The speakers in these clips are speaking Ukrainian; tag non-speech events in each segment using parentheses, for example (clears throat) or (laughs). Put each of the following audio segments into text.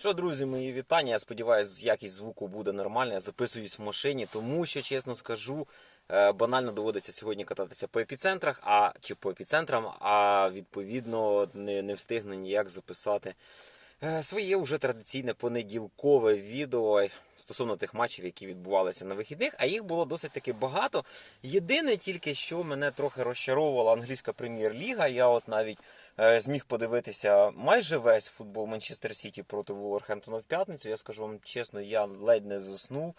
Що, друзі, мої вітання. Я сподіваюся, якість звуку буде нормальна. Я записуюсь в машині, тому що, чесно скажу, е, банально доводиться сьогодні кататися по епіцентрах, а чи по епіцентрам, а відповідно не, не встигну ніяк записати е, своє вже традиційне понеділкове відео стосовно тих матчів, які відбувалися на вихідних. А їх було досить таки багато. Єдине тільки, що мене трохи розчаровувала англійська прем'єр-ліга. Я от навіть зміг подивитися майже весь футбол Манчестер Сіті проти Вулверхемптона в п'ятницю. Я скажу вам чесно, я ледь не заснув.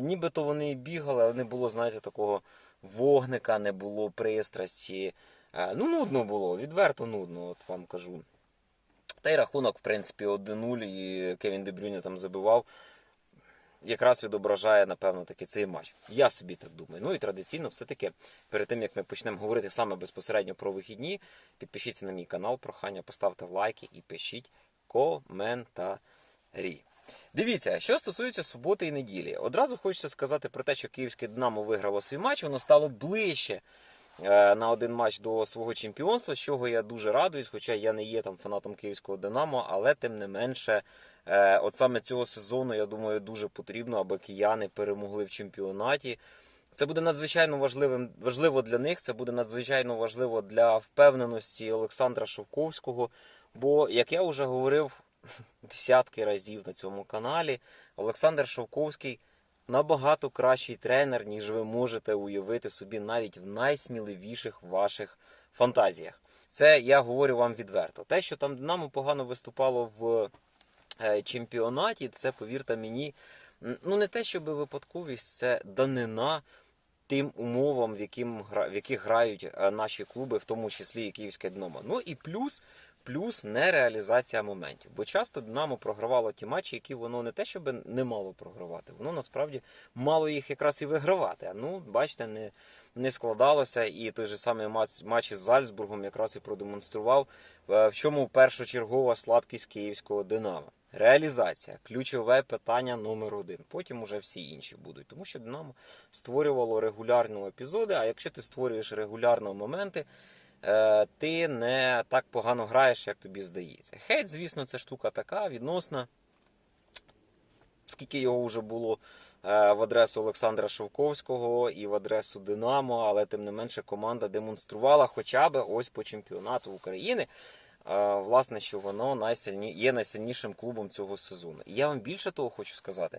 Нібито вони бігали, але не було, знаєте, такого вогника, не було пристрасті. Е, Ну, нудно було, відверто нудно, от вам кажу. Та й рахунок, в принципі, 1-0, і Кевін Дебрюня там забивав. Якраз відображає, напевно, таки цей матч. Я собі так думаю. Ну і традиційно, все-таки, перед тим як ми почнемо говорити саме безпосередньо про вихідні, підпишіться на мій канал, прохання, поставте лайки і пишіть коментарі. Дивіться, що стосується суботи і неділі, одразу хочеться сказати про те, що київське Динамо виграло свій матч, воно стало ближче на один матч до свого чемпіонства, з чого я дуже радуюсь, хоча я не є там фанатом київського Динамо, але тим не менше, е, от саме цього сезону, я думаю, дуже потрібно, аби кияни перемогли в чемпіонаті. Це буде надзвичайно важливим, важливо для них. Це буде надзвичайно важливо для впевненості Олександра Шовковського. Бо, як я вже говорив (laughs) десятки разів на цьому каналі, Олександр Шовковський набагато кращий тренер, ніж ви можете уявити собі навіть в найсміливіших ваших фантазіях. Це я говорю вам відверто. Те, що там Динамо погано виступало в е, чемпіонаті, це, повірте мені, ну не те, щоб випадковість, це данина тим умовам, в, яким, в яких грають е, наші клуби, в тому числі і Київське Динамо. Ну і плюс, плюс нереалізація моментів. Бо часто Динамо програвало ті матчі, які воно не те, щоб не мало програвати, воно насправді мало їх якраз і вигравати. А ну, бачите, не, не складалося. І той же самий матч, із Зальцбургом якраз і продемонстрував, е, в чому першочергова слабкість київського Динамо. Реалізація ключове питання номер один. Потім уже всі інші будуть, тому що Динамо створювало регулярно епізоди. А якщо ти створюєш регулярно моменти, ти не так погано граєш, як тобі здається. Хейт, звісно, це штука така відносна. Скільки його вже було е, в адресу Олександра Шовковського і в адресу Динамо, але тим не менше команда демонструвала хоча б ось по чемпіонату України. е, Власне, що воно найсильні... є найсильнішим клубом цього сезону. І я вам більше того хочу сказати: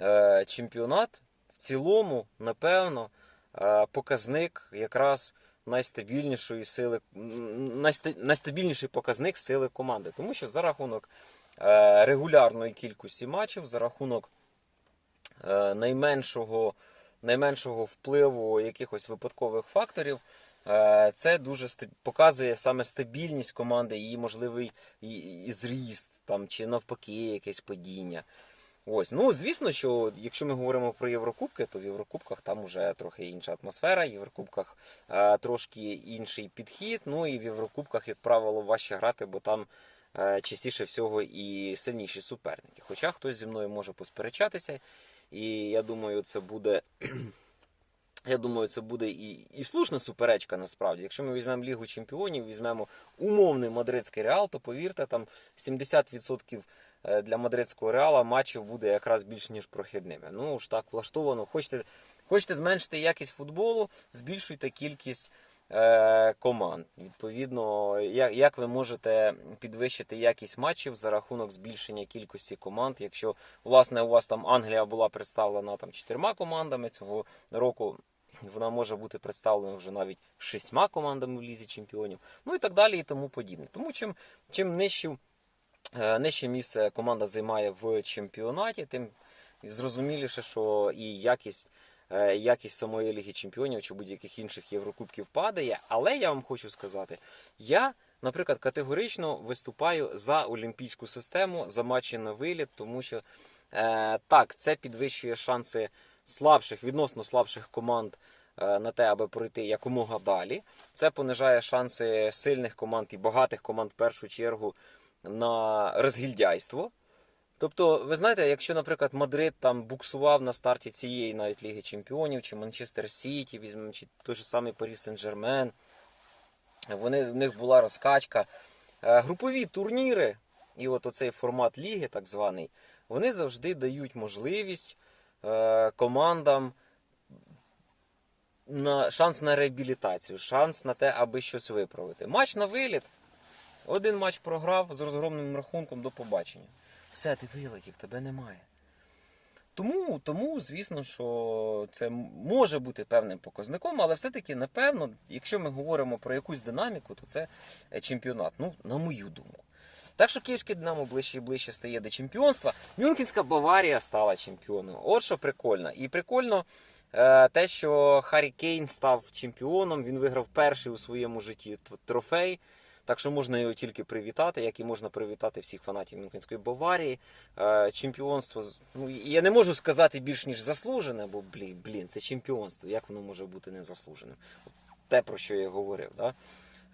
Е, чемпіонат в цілому, напевно, е, показник якраз найстабільнішої сили, найста- найстабільніший показник сили команди. Тому що за рахунок е, регулярної кількості матчів, за рахунок е, найменшого, найменшого впливу якихось випадкових факторів. е, Це дуже показує саме стабільність команди, її можливий і зріст, там, чи навпаки якесь падіння. Ось, ну звісно, що якщо ми говоримо про Єврокубки, то в Єврокубках там вже трохи інша атмосфера, в Єврокубках е, трошки інший підхід. Ну і в Єврокубках, як правило, важче грати, бо там е, частіше всього і сильніші суперники. Хоча хтось зі мною може посперечатися, і я думаю, це буде. (clears throat) Я думаю, це буде і, і слушна суперечка насправді. Якщо ми візьмемо Лігу Чемпіонів, візьмемо умовний мадридський реал, то повірте, там 70% е, для мадридського реала матчів буде якраз більш ніж прохідними. Ну ж так влаштовано. Хочете, хочете зменшити якість футболу, збільшуйте кількість е, команд. Відповідно, як, як ви можете підвищити якість матчів за рахунок збільшення кількості команд, якщо власне у вас там Англія була представлена там чотирма командами цього року. Вона може бути представлена вже навіть шістьма командами в лізі чемпіонів, ну і так далі, і тому подібне. Тому чим, чим нижче, е, нижче місце команда займає в чемпіонаті, тим зрозуміліше, що і якість, е, якість самої Ліги Чемпіонів чи будь-яких інших Єврокубків падає. Але я вам хочу сказати, я, наприклад, категорично виступаю за олімпійську систему, за матчі на виліт, тому що е, так, це підвищує шанси слабших, відносно слабших команд е, на те, аби пройти якомога далі. Це понижає шанси сильних команд і багатих команд в першу чергу на розгільдяйство. Тобто, ви знаєте, якщо, наприклад, Мадрид там буксував на старті цієї навіть Ліги Чемпіонів, чи Манчестер Сіті, візьмемо, чи той же самий Парі Сен-Жермен, вони, в них була розкачка. Е, Групові турніри і от оцей формат ліги, так званий, вони завжди дають можливість е, командам на шанс на реабілітацію, шанс на те, аби щось виправити. Матч на виліт. Один матч програв з розгромним рахунком до побачення. Все, ти вилетів, тебе немає. Тому, тому, звісно, що це може бути певним показником, але все-таки, напевно, якщо ми говоримо про якусь динаміку, то це е, чемпіонат. Ну, на мою думку. Так що київське Динамо ближче і ближче стає до чемпіонства. Мюнхенська Баварія стала чемпіоном. От що прикольно. І прикольно е, те, що Харі Кейн став чемпіоном. Він виграв перший у своєму житті трофей. Так що можна його тільки привітати, як і можна привітати всіх фанатів Мюнхенської Баварії. Е, чемпіонство, ну я не можу сказати більш ніж заслужене, бо блін, блін, це чемпіонство. Як воно може бути незаслуженим? Те, про що я говорив. Да?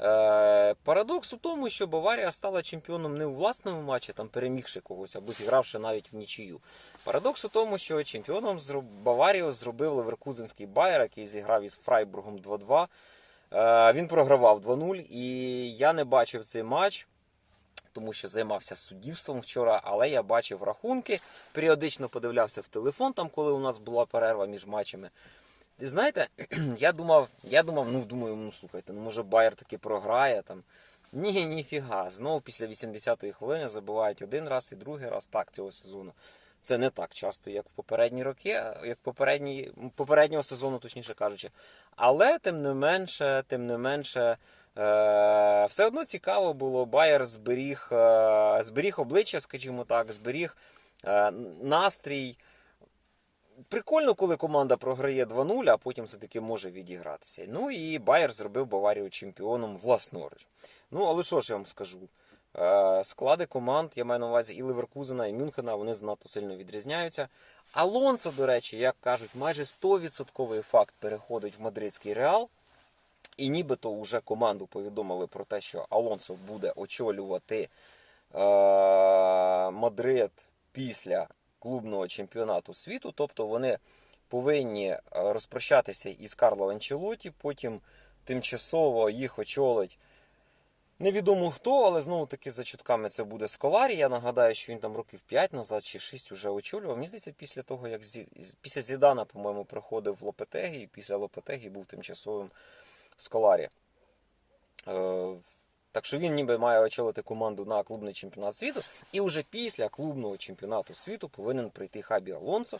Е, парадокс у тому, що Баварія стала чемпіоном не у власному матчі, там перемігши когось або зігравши навіть в нічию. Парадокс у тому, що чемпіоном. Баварію зробив Леверкузенський Байер, який зіграв із Фрайбургом 2-2. Е, він програвав 2-0, і я не бачив цей матч, тому що займався суддівством вчора, але я бачив рахунки, періодично подивлявся в телефон, там, коли у нас була перерва між матчами. І знаєте, (clears throat) я думав, я думав, ну думаю, ну слухайте, ну може Байер таки програє там. Ні, ніфіга. Знову після 80-ї хвилини забувають один раз і другий раз так цього сезону. Це не так часто, як в попередні роки, як попередні, попереднього сезону, точніше кажучи. Але тим не менше, тим не менше, е, все одно цікаво було. Байер зберіг, е, зберіг обличчя, скажімо так, зберіг е, настрій. Прикольно, коли команда програє 2-0, а потім все-таки може відігратися. Ну і Байер зробив Баварію чемпіоном власноруч. Ну, але що ж я вам скажу? Е, Склади команд, я маю на увазі і Леверкузена, і Мюнхена, вони занадто сильно відрізняються. Алонсо, до речі, як кажуть, майже 100% факт переходить в мадридський реал. І нібито вже команду повідомили про те, що Алонсо буде очолювати е, Мадрид після клубного чемпіонату світу. Тобто вони повинні е, розпрощатися із Карло Анчелоті, потім тимчасово їх очолить. Невідомо хто, але знову таки за чутками це буде Сколарі. Я нагадаю, що він там років 5 назад чи 6 вже очолював. Мені здається, після того, як Зі... після Зідана, по-моєму, приходив в Лопетегі, і після Лопетегі був тимчасовим Сколарі. Е, так що він ніби має очолити команду на клубний чемпіонат світу. І вже після клубного чемпіонату світу повинен прийти Хабі Алонсо.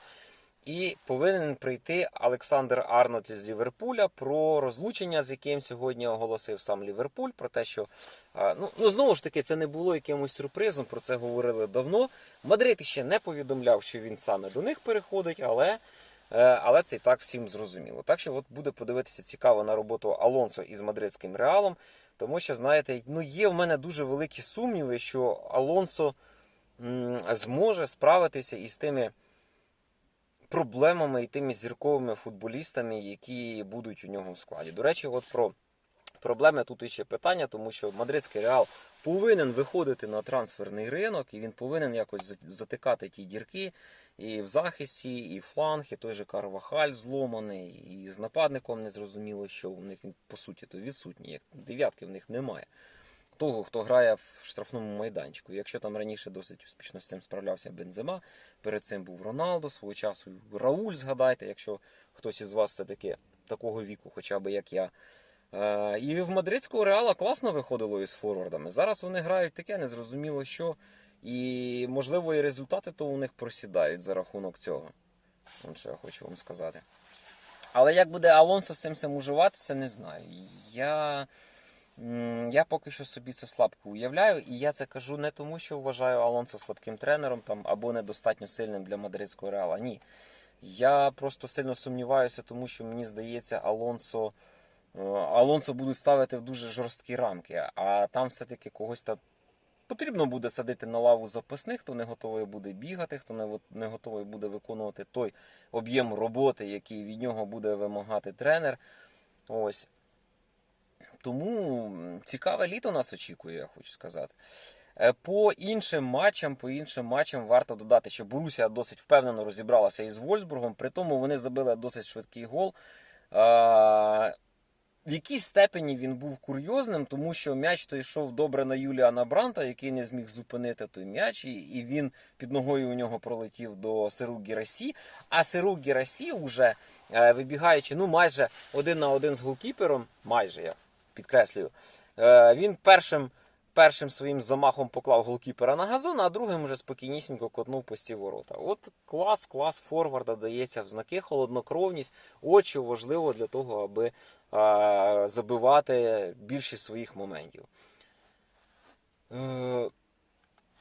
І повинен прийти Олександр Арнольд з Ліверпуля про розлучення, з яким сьогодні оголосив сам Ліверпуль. Про те, що ну, ну знову ж таки це не було якимось сюрпризом. Про це говорили давно. Мадрид ще не повідомляв, що він саме до них переходить, але, е, але це і так всім зрозуміло. Так що от буде подивитися цікаво на роботу Алонсо із мадридським реалом. Тому що, знаєте, ну є в мене дуже великі сумніви, що Алонсо зможе справитися із тими проблемами і тими зірковими футболістами, які будуть у нього в складі. До речі, от про проблеми тут іще питання, тому що мадридський реал повинен виходити на трансферний ринок, і він повинен якось затикати ті дірки. І в захисті, і фланг, і той же Карвахаль зломаний, і з нападником не зрозуміло, що в них по суті то відсутній. Як дев'ятки в них немає. Того, хто грає в штрафному майданчику. Якщо там раніше досить успішно з цим справлявся Бензема, перед цим був Роналдо, свого часу Рауль, згадайте, якщо хтось із вас все-таки такого віку, хоча б як я. Е, І в мадридського реала класно виходило із форвардами. Зараз вони грають таке, незрозуміло що. І, можливо, і результати то у них просідають за рахунок цього. От що я хочу вам сказати. Але як буде Алонсо з цим уживатися, не знаю. Я, я поки що собі це слабко уявляю, і я це кажу не тому, що вважаю Алонсо слабким тренером там, або недостатньо сильним для мадридського реала. Ні. Я просто сильно сумніваюся, тому що мені здається, Алонсо. е, Алонсо будуть ставити в дуже жорсткі рамки, а там все-таки когось там потрібно буде садити на лаву запасних, хто не готовий буде бігати, хто не, готовий буде виконувати той об'єм роботи, який від нього буде вимагати тренер. Ось. Тому цікаве літо нас очікує, я хочу сказати. Е, По іншим матчам, по іншим матчам варто додати, що Борусія досить впевнено розібралася із Вольсбургом, при тому вони забили досить швидкий гол. В якійсь степені він був курйозним, тому що м'яч той йшов добре на Юліана Бранта, який не зміг зупинити той м'яч, і, він під ногою у нього пролетів до Сиру Гірасі. А Сиру Гірасі, уже е, вибігаючи, ну майже один на один з голкіпером, майже я підкреслюю, е, він першим. Першим своїм замахом поклав голкіпера на газон, а другим вже спокійнісінько котнув пусті ворота. От клас, клас форварда дається в знаки, холоднокровність. Очі важливо для того, аби а, забивати більшість своїх моментів. Е,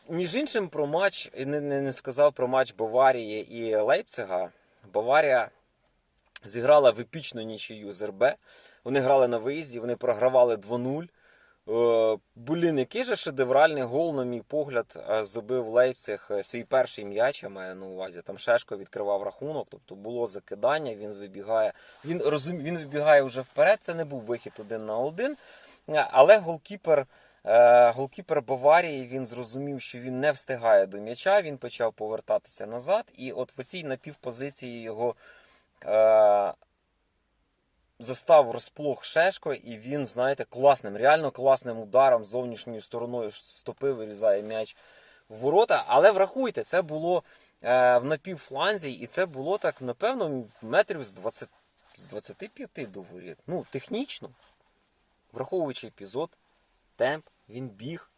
між іншим, про матч не, не, не сказав про матч Баварії і Лейпцига. Баварія зіграла в епічну нічию з РБ. Вони грали на виїзді, вони програвали 2-0. Е, Блін, який же шедевральний гол, на мій погляд, е, забив Лейпциг е, свій перший м'яч, я маю на увазі. Там Шешко відкривав рахунок, тобто було закидання, він вибігає. Він розум... він вибігає вже вперед. Це не був вихід один на один. Але голкіпер, голкіпер Баварії він зрозумів, що він не встигає до м'яча. Він почав повертатися назад. І от в цій напівпозиції його. Е, застав розплох Шешко, і він, знаєте, класним, реально класним ударом зовнішньою стороною стопи вирізає м'яч в ворота. Але врахуйте, це було е, в напівфланзі, і це було так, напевно, метрів з 20, з 25 до воріт. Ну, технічно, враховуючи епізод, темп, він біг.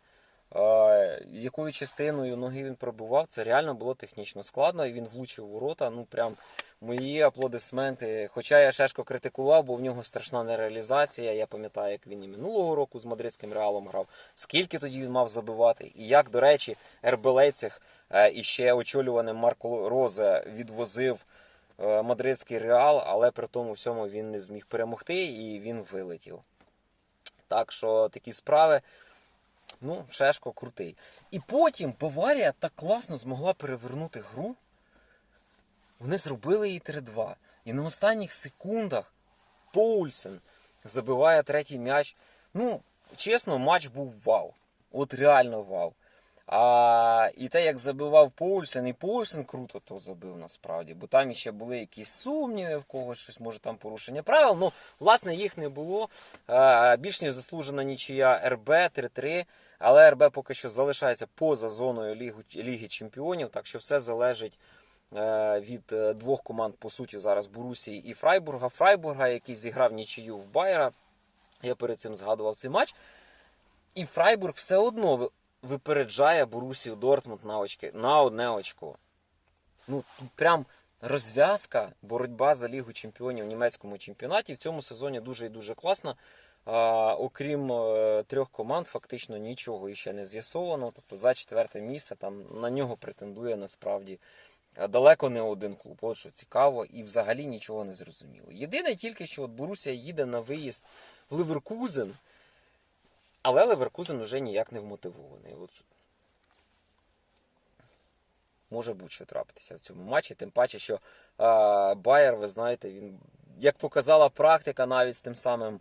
Якою частиною ноги він пробував, це реально було технічно складно, і він влучив у ворота. Ну прям мої аплодисменти. Хоча я Шешко критикував, бо в нього страшна нереалізація. Я пам'ятаю, як він і минулого року з мадридським реалом грав, скільки тоді він мав забивати. І як, до речі, РБ Лейпциг е, і ще очолюваним Марко Розе відвозив е, мадридський реал, але при тому всьому він не зміг перемогти і він вилетів. Так що такі справи. Ну, Шешко крутий. І потім Баварія так класно змогла перевернути гру. Вони зробили її 3-2. І на останніх секундах Поульсен забиває третій м'яч. Ну, чесно, матч був вау. От реально вау. А, і те, як забивав Поульсен, і Поульсен круто то забив насправді, бо там іще були якісь сумніви в когось, щось може там порушення правил. Ну, власне, їх не було. А, більш ніж заслужена нічия РБ 3-3. Але РБ поки що залишається поза зоною Лігу, Ліги Чемпіонів, так що все залежить е, від е, двох команд, по суті, зараз Борусії і Фрайбурга. Фрайбурга, який зіграв нічию в Байера. Я перед цим згадував цей матч. І Фрайбург все одно випереджає Борусію Дортмунд на, очки, на одне очко. Ну, тут прям розв'язка, боротьба за Лігу Чемпіонів в німецькому чемпіонаті в цьому сезоні дуже і дуже класна. А, окрім е, трьох команд, фактично нічого іще не з'ясовано. Тобто за четверте місце там на нього претендує насправді е, далеко не один клуб. От що цікаво, і взагалі нічого не зрозуміло. Єдине тільки, що от Борусія їде на виїзд в Ливеркузен, але Ливеркузен вже ніяк не вмотивований. От може будь-що трапитися в цьому матчі. Тим паче, що е, Байер, ви знаєте, він, як показала практика, навіть з тим самим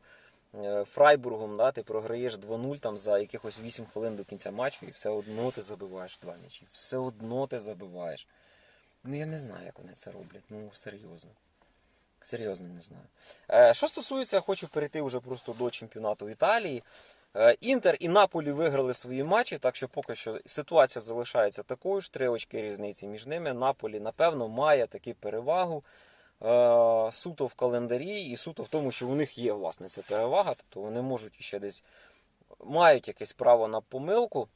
е, Фрайбургом, да, ти програєш 2-0 там за якихось 8 хвилин до кінця матчу, і все одно ти забиваєш два м'ячі. Все одно ти забиваєш. Ну я не знаю, як вони це роблять. Ну, серйозно. Серйозно не знаю. Е, що стосується, хочу перейти вже просто до чемпіонату Італії. Е, Інтер і Наполі виграли свої матчі, так що поки що ситуація залишається такою ж. Три очки різниці між ними. Наполі, напевно, має таки перевагу е, суто в календарі і суто в тому, що у них є власне ця перевага, тобто вони можуть ще десь мають якесь право на помилку.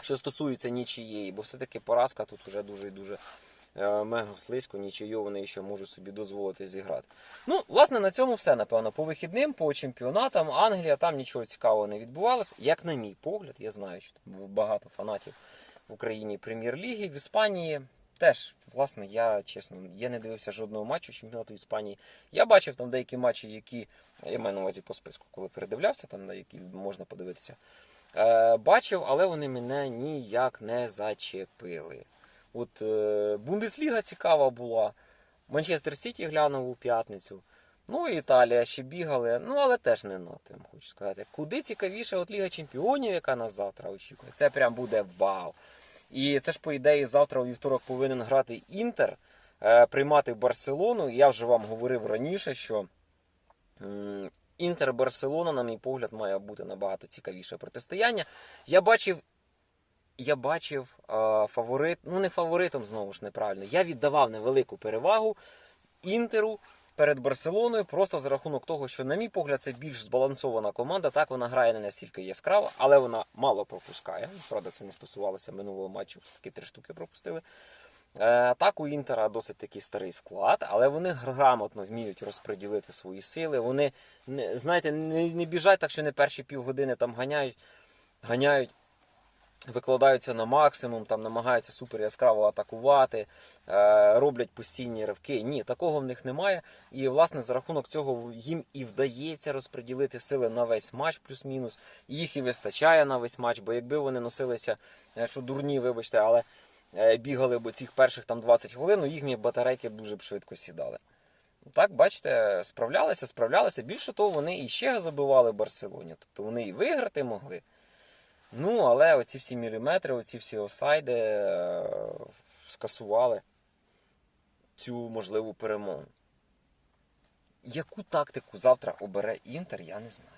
Що стосується нічиєї, бо все-таки поразка тут вже дуже і дуже мега слизько, нічию вони ще можуть собі дозволити зіграти. Ну, власне, на цьому все, напевно. По вихідним, по чемпіонатам, Англія, там нічого цікавого не відбувалося. Як на мій погляд, я знаю, що багато фанатів в Україні прем'єр-ліги, в Іспанії. Теж, власне, я чесно, я не дивився жодного матчу чемпіонату Іспанії. Я бачив там деякі матчі, які я маю на увазі по списку, коли передивлявся, там на які можна подивитися. Е, бачив, але вони мене ніяк не зачепили. От е, Бундесліга цікава була. Манчестер Сіті глянув у п'ятницю. Ну і Італія ще бігали, ну але теж не на тим, хочу сказати. Куди цікавіше от Ліга Чемпіонів, яка нас завтра очікує. Це прям буде вау. І це ж, по ідеї, завтра у вівторок повинен грати Інтер, е, приймати Барселону. Я вже вам говорив раніше, що м, Інтер Барселона, на мій погляд, має бути набагато цікавіше протистояння. Я бачив. Я бачив е, фаворит, ну не фаворитом знову ж неправильно. Я віддавав невелику перевагу Інтеру перед Барселоною, просто за рахунок того, що, на мій погляд, це більш збалансована команда. Так вона грає не настільки яскраво, але вона мало пропускає. Правда, це не стосувалося минулого матчу, все-таки три штуки пропустили. Е, Так, у Інтера досить такий старий склад, але вони грамотно вміють розподілити свої сили. Вони не, знаєте, не, не біжать так, що не перші півгодини там ганяють, ганяють, викладаються на максимум, там намагаються супер яскраво атакувати, е, роблять постійні ривки. Ні, такого в них немає. І власне за рахунок цього їм і вдається розподілити сили на весь матч, плюс-мінус. Їх і вистачає на весь матч, бо якби вони носилися, е, що дурні, вибачте, але е, бігали б цих перших там 20 хвилин, у їхні батарейки дуже б швидко сідали. Так, бачите, справлялися, справлялися. Більше того, вони і ще забивали Барселоні. Тобто вони і виграти могли. Ну, але оці всі міліметри, оці всі офсайди е, скасували цю можливу перемогу. Яку тактику завтра обере Інтер, я не знаю.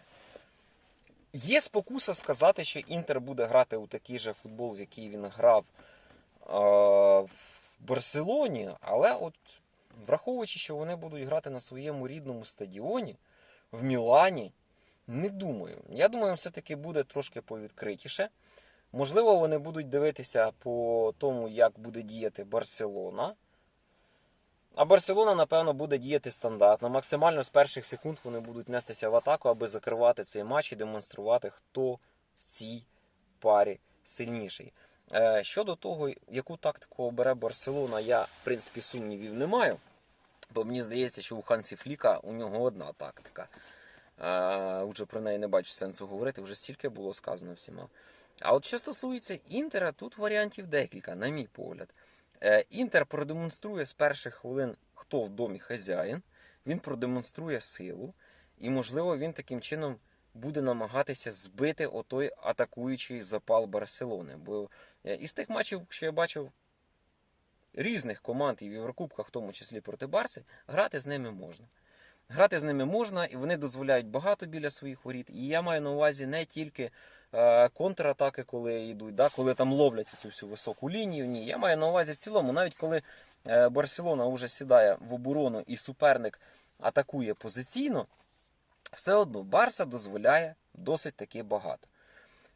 Є спокуса сказати, що Інтер буде грати у такий же футбол, в який він грав е, в Барселоні, але от враховуючи, що вони будуть грати на своєму рідному стадіоні в Мілані, не думаю. Я думаю, все-таки буде трошки повідкритіше. Можливо, вони будуть дивитися по тому, як буде діяти Барселона. А Барселона, напевно, буде діяти стандартно. Максимально з перших секунд вони будуть нестися в атаку, аби закривати цей матч і демонструвати, хто в цій парі сильніший. Е, Щодо того, яку тактику обере Барселона, я, в принципі, сумнівів не маю. Бо мені здається, що у Хансі Фліка у нього одна тактика. Е, Уже про неї не бачу сенсу говорити, вже стільки було сказано всіма. А от що стосується Інтера, тут варіантів декілька, на мій погляд. Е, Інтер продемонструє з перших хвилин, хто в домі хазяїн, він продемонструє силу, і, можливо, він таким чином буде намагатися збити отой атакуючий запал Барселони. Бо е, із тих матчів, що я бачив різних команд і в Єврокубках, в тому числі проти Барси, грати з ними можна. Грати з ними можна, і вони дозволяють багато біля своїх воріт. І я маю на увазі не тільки е, контратаки, коли йдуть, да, коли там ловлять цю всю високу лінію. Ні, я маю на увазі в цілому, навіть коли е, Барселона вже сідає в оборону і суперник атакує позиційно, все одно Барса дозволяє досить таки багато.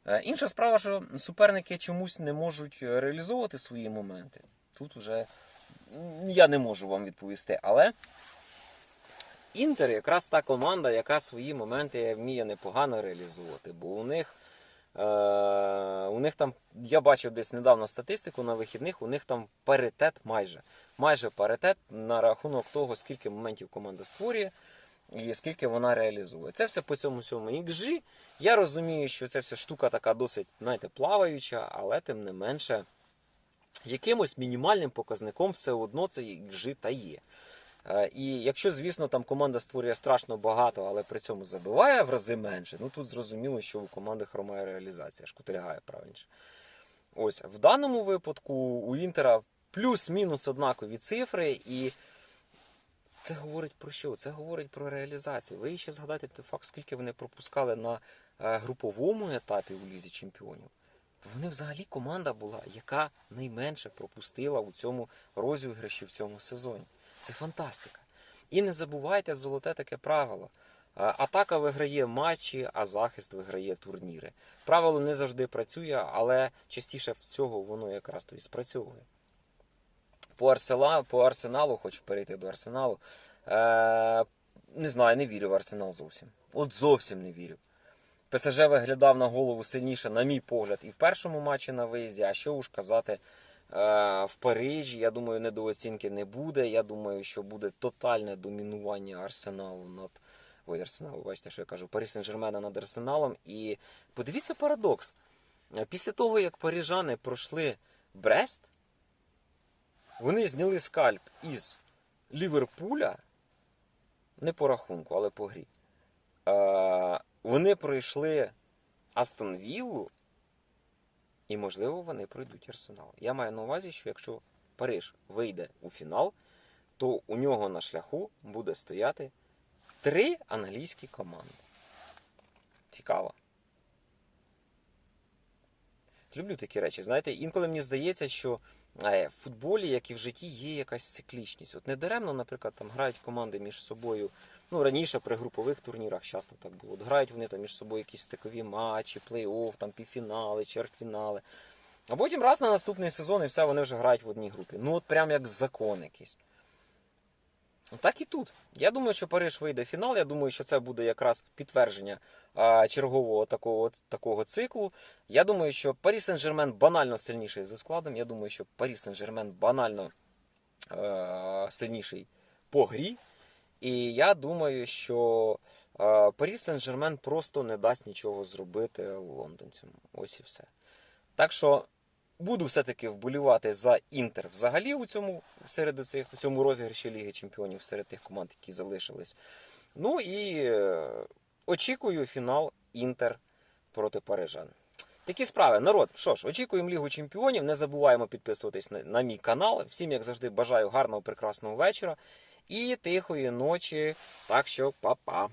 Е, інша справа, що суперники чомусь не можуть реалізовувати свої моменти. Тут вже я не можу вам відповісти, але. Інтер якраз та команда, яка свої моменти вміє непогано реалізовувати, бо у них, е, у них там, я бачив десь недавно статистику на вихідних, у них там паритет майже. Майже паритет на рахунок того, скільки моментів команда створює і скільки вона реалізує. Це все по цьому всьому XG. Я розумію, що це вся штука така досить, знаєте, плаваюча, але тим не менше, якимось мінімальним показником все одно це XG та є. Е, І якщо, звісно, там команда створює страшно багато, але при цьому забиває в рази менше, ну тут зрозуміло, що у команди хромає реалізація, шкутильгає правильніше. Ось в даному випадку у Інтера плюс-мінус однакові цифри, і це говорить про що? Це говорить про реалізацію. Ви ще згадайте той факт, скільки вони пропускали на е, груповому етапі у Лізі Чемпіонів. Вони взагалі команда була, яка найменше пропустила у цьому розіграші в цьому сезоні. Це фантастика. І не забувайте золоте таке правило. Е, Атака виграє матчі, а захист виграє турніри. Правило не завжди працює, але частіше всього воно якраз то і спрацьовує. По, Арсела, по Арсеналу, хочу перейти до Арсеналу. Е, не знаю, не вірю в Арсенал зовсім. От зовсім не вірю. ПСЖ виглядав на голову сильніше, на мій погляд, і в першому матчі на виїзді. А що уж казати, в Парижі. Я думаю, недооцінки не буде. Я думаю, що буде тотальне домінування Арсеналу над. Ой, Арсеналу, бачите, що я кажу, Парі Сен-Жермена над Арсеналом. І подивіться парадокс. Е, Після того, як парижани пройшли Брест, вони зняли скальп із Ліверпуля, не по рахунку, але по грі. Е, Вони пройшли Астон Віллу, і, можливо, вони пройдуть Арсенал. Я маю на увазі, що якщо Париж вийде у фінал, то у нього на шляху буде стояти Три англійські команди. Цікаво. Люблю такі речі. Знаєте, інколи мені здається, що е, в футболі, як і в житті, є якась циклічність. От недаремно, наприклад, там грають команди між собою. Ну, раніше при групових турнірах часто так було. Грають вони там між собою якісь стикові матчі, плей-офф, там півфінали, чвертьфінали. А потім раз на наступний сезон і все, вони вже грають в одній групі. Ну, от прям як закон якийсь. Так і тут. Я думаю, що Париж вийде в фінал. Я думаю, що це буде якраз підтвердження а, чергового такого, такого циклу. Я думаю, що Парі Сен-Жермен банально сильніший за складом. Я думаю, що Парі Сен-Жермен банально е- сильніший по грі. І я думаю, що е- Парі Сен-Жермен просто не дасть нічого зробити лондонцям. Ось і все. Так що буду все-таки вболівати за Інтер взагалі у цьому серед цих у цьому розіграші Ліги Чемпіонів серед тих команд, які залишились. Ну і е, очікую фінал Інтер проти Парижан. Такі справи. Народ, що ж, очікуємо Лігу Чемпіонів. Не забуваємо підписуватись на, на мій канал. Всім, як завжди, бажаю гарного, прекрасного вечора і тихої ночі. Так що, па-па.